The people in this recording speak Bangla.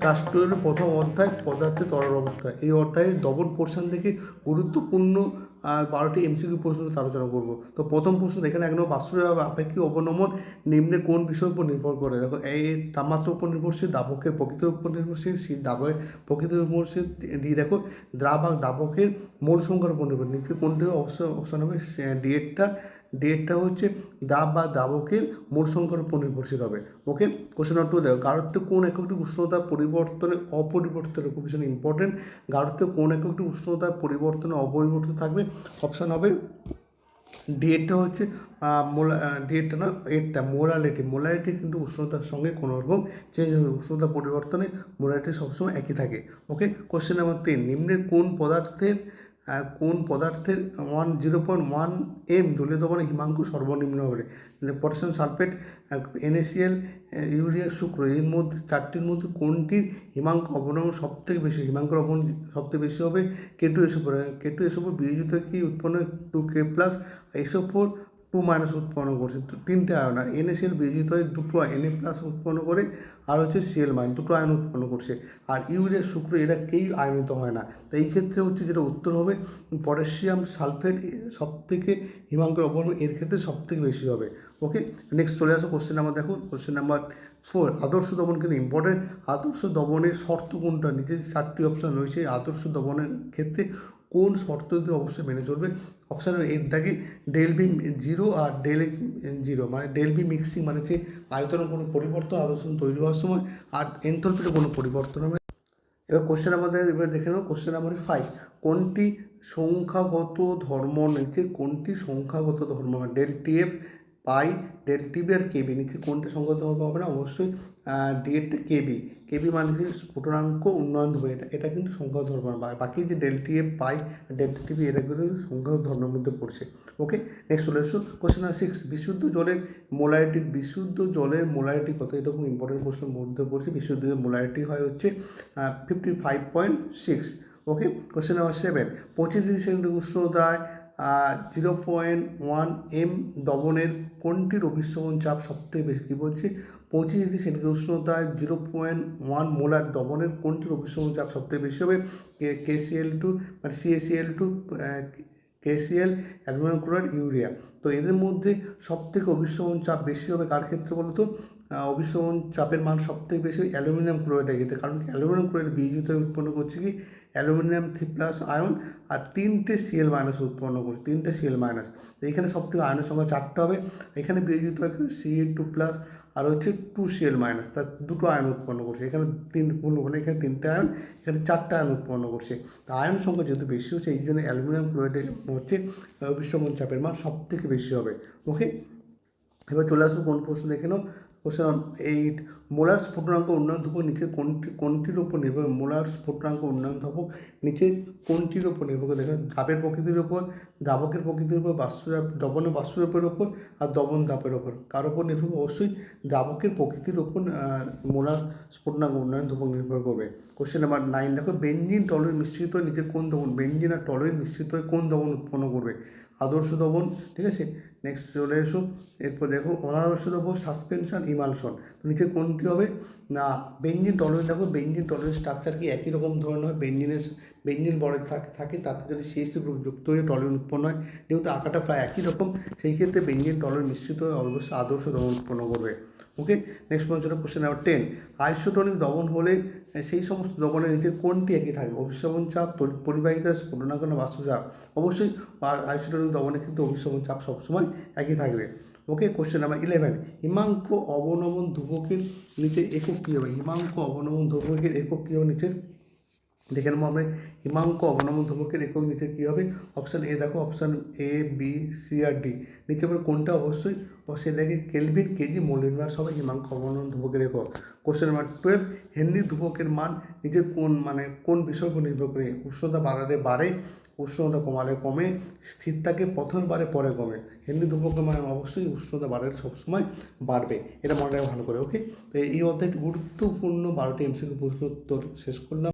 ক্লাস প্রথম অধ্যায় পদার্থের তরল অবস্থা। এই অধ্যায়ের দবন পোর্শন থেকে গুরুত্বপূর্ণ বারোটি এমসিকিউ প্রশ্ন আলোচনা করব। তো প্রথম প্রশ্ন, এখানে এক নম্বর বাষ্পীয় আপেক্ষিক অবনমন নিম্নে কোন বিষয়ের উপর নির্ভর করে? দেখো এই তাপমাত্রার উপর নির্ভরশীল দাবকের প্রকৃতির উপর নির্ভরশীল শীত দাবকের প্রকৃতির উপর দিয়ে দেখো, দ্রাবক দাবকের মূল সংখ্যার উপর নির্ভর। নিচে কোনটি অবশ্যই অপশন হবে? ডিএটটা ডিএটটা হচ্ছে দাব বা দাবকের মোট সংখ্যার উপর নির্ভরশীল হবে। ওকে কোশ্চেন নম্বর টু দেখো, গাঢ়ত্ব কোন এককটি উষ্ণতা পরিবর্তনে অপরিবর্তন খুব ভীষণ ইম্পর্টেন্ট গাঢ়ত্ব কোন এককটি উষ্ণতা পরিবর্তনে অপরিবর্তিত থাকবে? অপশান হবে ডিএটটা হচ্ছে মোলা ডিএটটা না এটটা মোলালিটি মোলালিটি কিন্তু উষ্ণতার সঙ্গে কোনো রকম চেঞ্জ হবে উষ্ণতা পরিবর্তনে মোলালিটি সবসময় একই থাকে। ওকে কোশ্চেন নাম্বার তিন নিম্নে কোন পদার্থের কোন পদার্থের one zero point one M জলীয় দবানে হিমাঙ্ক সর্বনিম্ন হবে? পটাশিয়াম সালফেট এনএসিএল ইউরিয়া শুক্র, এর মধ্যে চারটির মধ্যে কোনটির হিমাঙ্ক অবনমন সব থেকে বেশি? হিমাঙ্কর অবনমন সবথেকে বেশি হবে K two SO four K two SO four বিয়োজিত কি উৎপন্ন two K plus SO four two minus উৎপন্ন করছে। তিনটে আয়ন, আর এনএসিএল বিয়োজিত হয় দুটো এন এ প্লাস উৎপন্ন করে, আর হচ্ছে সিএল মাইন দুটো আয়ন উৎপন্ন করছে। আর ইউরিয়া, শুক্র, এরা কেই আয়নিত হয় না। তো এই ক্ষেত্রে হচ্ছে যেটা উত্তর হবে, পটাশিয়াম সালফেট সব থেকে হিমাঙ্কের অবনমন এর ক্ষেত্রে সব থেকে বেশি হবে। ওকে নেক্সট চলে আসো কোশ্চেন নাম্বার দেখো। কোশ্চেন নাম্বার ফোর আদর্শ দমন কিন্তু ইম্পর্টেন্ট আদর্শ দমনের শর্ত কোনটা? নিচে চারটি অপশান রয়েছে আদর্শ দমনের ক্ষেত্রে কোন শর্ত শর্তটি অবশ্যই মেনে চলবে? অপশান এর দাগে ডেল বি জিরো আর ডেল এক্স জিরো মানে ডেল বি মিক্সিং মানে হচ্ছে আয়তনের কোনো পরিবর্তন আদর্শ তৈরি হওয়ার সময় আর এনথলপিতে কোনো পরিবর্তন হবে এবার কোশ্চেন আমাদের এবার দেখে নেব কোশ্চেন নাম্বার ফাইভ কোনটি সংখ্যাগত ধর্ম নিচে কোনটি সংখ্যাগত ধর্ম del T F pi del T B আর কেবি নিচে কোনটা ধর্ম হবে না? অবশ্যই ডিএড কেবি কেবি মানে স্ফুটনাঙ্ক উন্নয়ন ধর্ম, এটা এটা কিন্তু সংখ্যাগত ধর্ম। বাকি যে del T F pi del T B এরা কিন্তু সংখ্যাগত ধর্মের মধ্যে পড়ছে। ওকে নেক্সট চলে এসো কোশ্চেন নাম্বার সিক্স বিশুদ্ধ জলের মোলারিটি বিশুদ্ধ জলের মোলারিটি কত? এটা খুব ইম্পর্টেন্ট প্রশ্নের মধ্যে পড়ছে। বিশুদ্ধ জলের মোলারিটি হয় হচ্ছে fifty five point six okay question number seven পঁচিশ ডিগ্রি সেন্টিগ্রেড উষ্ণতায় জিরো পয়েন্ট ওয়ান এম দবনের কোনটির অভিশ্রবণ চাপ সবথেকে বেশি? কী বলছি? পঁচিশ ডিগ্রি সেন্টিগ্রেড উষ্ণতায় জিরো পয়েন্ট ওয়ান মোলার দবনের কোনটির অভিশ্রবণ চাপ সবথেকে বেশি হবে? কেসিএল টু মানে C A C L two K C L aluminium chloride, urea. তো এদের মধ্যে সবথেকে অভিশ্রবণ চাপ বেশি হবে কার ক্ষেত্রে বলো তো চাপের মান সবথেকে বেশি অ্যালুমিনিয়াম ক্লোরাইডের ক্ষেত্রে কারণ অ্যালুমিনিয়াম ক্লোরাইড বিদ্যুৎ উৎপন্ন করছে কি? অ্যালুমিনিয়াম থ্রি প্লাস আয়ন আর তিনটে সিএল মাইনাস উৎপন্ন করছে, তিনটে সিএল মাইনাস তো এখানে সবথেকে আয়নের সংখ্যা চারটে হবে। এখানে বিয়োজিত হয় সি টু প্লাস আর হচ্ছে টু সিএল মাইনাস তার দুটো আয়ন উৎপন্ন করছে। এখানে তিন মানে এখানে তিনটে আয়ন, এখানে চারটে আয়ন উৎপন্ন করছে। তো আয়ন সংখ্যা যেহেতু বেশি হচ্ছে, এই জন্য অ্যালুমিনিয়াম ক্লোরাইডের হচ্ছে অভিশ্রবণ চাপের মান সব থেকে বেশি হবে। ওকে এবার চলে আসব কোন প্রশ্ন দেখে নাও। কোশ্চেন এইট মোলার স্ফুটনাঙ্ক উন্নয়ন ধ্রুবক নিচে কোনটি কোনটির উপর নির্ভর? মোলার স্ফুটনাঙ্ক উন্নয়ন ধ্রুবক নিচে কোনটির উপর নির্ভর করে? দেখেন ধাপের প্রকৃতির উপর দ্রাবকের প্রকৃতির উপর বাষ্পচাপ দবনের বাষ্পচাপের উপর আর দবন দাপের উপর। কার উপর নির্ভর? অবশ্যই দ্রাবকের প্রকৃতির আহ, মোলার স্ফুটনাঙ্ক উন্নয়ন ধ্রুবক নির্ভর করবে। কোশ্চেন নাম্বার নাইন দেখো বেঞ্জিন টলের মিশ্রিত হয়ে নিচে কোন দবন বেঞ্জিন আর টলের মিশ্রিত হয়ে কোন দবন উৎপন্ন করবে? আদর্শ দবন ঠিক আছে? নেক্সট চলে এসো। এরপর দেখো অনাদর্শ দবন সাসপেনশন ইমালশন তো নিচে কোনটি হবে? না বেঞ্জিন টলারেন্স দেখো বেঞ্জিন টলারেন্স স্ট্রাকচার কি একই রকম ধরনের হয়? বেঞ্জিনের বেঞ্জিন বড় থাকে তাতে যদি সিএসি গ্রুপ যুক্ত হয়ে টলারেন্স উৎপন্ন হয়, যেহেতু আঁকাটা প্রায় একই রকম, সেই ক্ষেত্রে বেঞ্জিন টলারেন্স মিশ্রিত হয়ে অবশ্যই আদর্শ দমন উৎপন্ন করবে। ওকে নেক্সট পর্যন্ত কোশ্চেন নাম্বার টেন আইসোটনিক দমন হলে সেই সমস্ত দমনের নিচে কোনটি একই থাকবে? অভিশ্রবণ চাপ পরিবাহিতা স্ফুটনাঙ্ক না বাস্তুচাপ অবশ্যই আইসোটনিক দমনের ক্ষেত্রে অভিশ্রবণ চাপ সবসময় একই থাকবে। ওকে কোশ্চেন নাম্বার ইলেভেন হিমাঙ্ক অবনমন ধ্রুবকের নিচে একক কী হবে? হিমাঙ্ক অবনমন ধ্রুবকের একক কী হবে নিচে? দেখে নেব আমরা। হিমাঙ্ক অবনমন ধ্রুবকের একক নিচে কী হবে? অপশান এ দেখো অপশান এ বি সি আর ডি নিচে আমরা কোনটা? অবশ্যই দেখে কেলভিন কেজি মোলিন মাস হবে হিমাঙ্ক অবনমন ধ্রুবকের একক। কোশ্চেন নাম্বার টুয়েলভ হেনরি ধ্রুবকের মান নিচে কোন মানে কোন বিষয়ের উপর নির্ভর করে? উষ্ণতা বাড়ালে বাড়ে উষ্ণতা কমালে কমে স্থির থাকে প্রথম বারে পরে কমে। হেনরি ধ্রুবকের মানে অবশ্যই উষ্ণতা বাড়ে সবসময় বাড়বে। এটা মনে রাখা ভালো করে ওকে তো এই অধ্যায়টি গুরুত্বপূর্ণ বারোটি এমসিকে প্রশ্ন উত্তর শেষ করলাম।